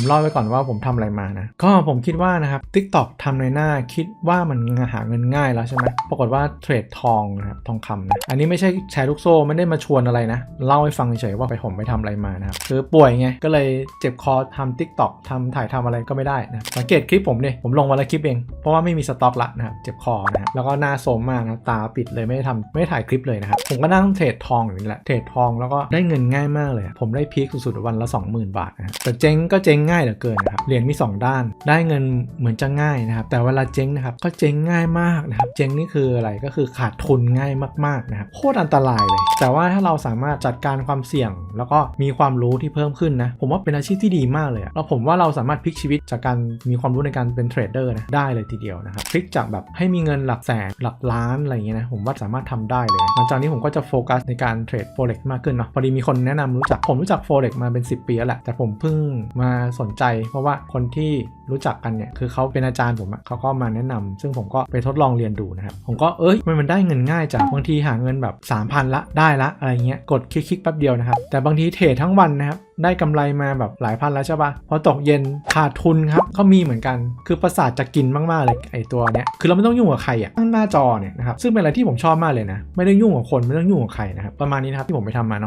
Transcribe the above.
ผมเล่าไว้ก่อนว่าผมทำอะไรมานะ ก็ผมคิดว่านะครับ TikTok ทำในหน้าคิดว่ามันหาเงินง่ายแล้วใช่ไหมปรากฏว่าเทรดทองนะครับทองคำนะ อันนี้ไม่ใช่แชร์ลูกโซ่ไม่ได้มาชวนอะไรนะ เล่าให้ฟังเฉยๆว่าไปผมไปทำอะไรมานะครับคือป่วยไงก็เลยเจ็บคอทำ TikTok ทำถ่ายทำอะไรก็ไม่ได้นะสังเกตคลิปผมเนี่ยผมลงวันละคลิปเอง เพราะว่าไม่มีสต็อกละนะครับเจ็บคอนะแล้วก็หน้าโซมมากนะตาปิดเลยไม่ได้ทำไม่ได้ถ่ายคลิปเลยนะครับผมก็นั่งเทรดทองอยู่นี่แหละเทรดทองแล้วก็ได้เงินง่ายมากเลย ผมได้พีคสุดๆวันละ 20,000 บาทนะแต่เจ๊งก็เจ๊งง่ายเหลือเกินนะครับเหรียญมี 2 ด้าน ได้เงินเหมือนจะง่ายนะครับ แต่เวลาเจ๊งนะครับก็เจ๊งง่ายมากนะครับ เจ๊งนี่คืออะไรก็คือขาดทุนง่ายมากๆนะครับโคตรอันตรายเลย แต่ว่าถ้าเราสามารถจัดการความเสี่ยง แล้วก็มีความรู้ที่เพิ่มขึ้นนะ ผมว่าเป็นอาชีพที่ดีมากเลยอะแล้วผมว่าเราสามารถพลิกชีวิตจากการมีความรู้ในการเป็นเทรดเดอร์นะได้เลยทีเดียวนะครับพลิกจากแบบให้มีเงินหลักแสนหลักล้านอะไรอย่างเงี้ยนะผมว่าสามารถทำได้เลยหลังจากนี้ผมก็จะโฟกัสในการเทรด forex มากขึ้นเนาะพอดีมีคนแนะนำรู้จักผมรู้จัก forex มาเป็น 10 ปีแล้วแหละแต่ผมเพิ่งมาสนใจ เพราะว่าคนที่รู้จักกันเนี่ยคือเขาเป็นอาจารย์ผมเขาก็มาแนะนำซึ่งผมก็ไปทดลองเรียนดูนะครับผมก็เอ้ยมันมันได้เงินง่ายจังบางทีหาเงินแบบ 3,000 ละได้ละอะไรเงี้ยกดคลิกๆแป๊บเดียวนะครับแต่บางทีเทรดทั้งวันนะครับได้กำไรมาแบบหลายพันแล้วใช่ปะพอตกเย็นขาดทุนครับก็มีเหมือนกันคือประสาทจะกินมากๆเลยไอตัวเนี้ยคือเราไม่ต้องยุ่งกับใครอะข้งหน้าจอเนี่ยนะครับซึ่งเป็นอะไรที่ผมชอบมากเลยนะ ไม่ได้ยุ่งกับคนไม่ต้องยุ่งกับใครนะครับประมาณนี้นะครับที่ผมไปทำมาเนาะ